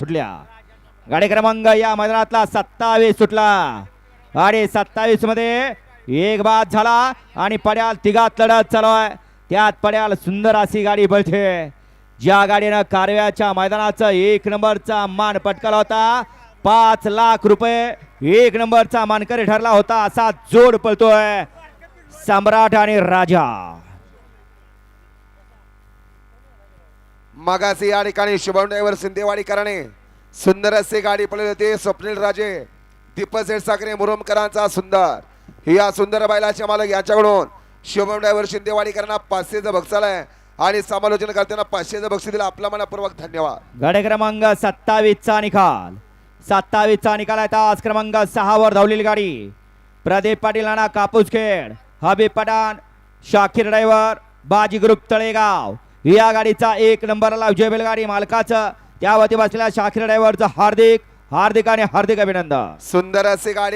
सुटल्या. गाडी क्रमांक या मैदानातला सत्तावीस सुटला. गाडी सत्तावीसमध्ये एक बाद झाला आणि पड्याल तिघात लढत चालू आहे. त्यात पड्याल सुंदर अशी गाडी पळते. ज्या गाडीनं कारव्याच्या मैदानाचा एक नंबरचा मान पटकाला होता पाच लाख रुपये एक नंबरचा मानकरी ठरला होता असा जोड पळतोय. सम्राट आणि राजा. मागासी या ठिकाणी शुभम ड्रायव्हर सिंदेवाडीकराने सुंदर असे गाडी पळवली होती. स्वप्नील राजे दीपक साखरे मुरुमकरांचा सुंदर. या सुंदर बैलाचे मालक यांच्याकडून शुभम ड्रायव्हर शिंदेवाडीकरांना पाचशेचं बक्षाल आहे. आणि समालोचन करताना पाचशेचं बक्षीस दिलं. आपला मनापूर्वक धन्यवाद. गाडी क्रमांक सत्तावीसचा निकाल. सत्तावीसचा निकाल आहे. तास क्रमांक सहावर धावलेली गाडी. प्रदीप पाटील नाना कापूस खेड हबीब पठाण शाकीर ड्रायव्हर बाजी ग्रुप तळेगाव. या गाडीचा एक नंबरला विजय बैलगाडी मालकाचं. त्या वती बसलेल्या शाखीर ड्रायव्हरचं हार्दिक हार्दिक आणि हार्दिक अभिनंदन. सुंदर असे गाडी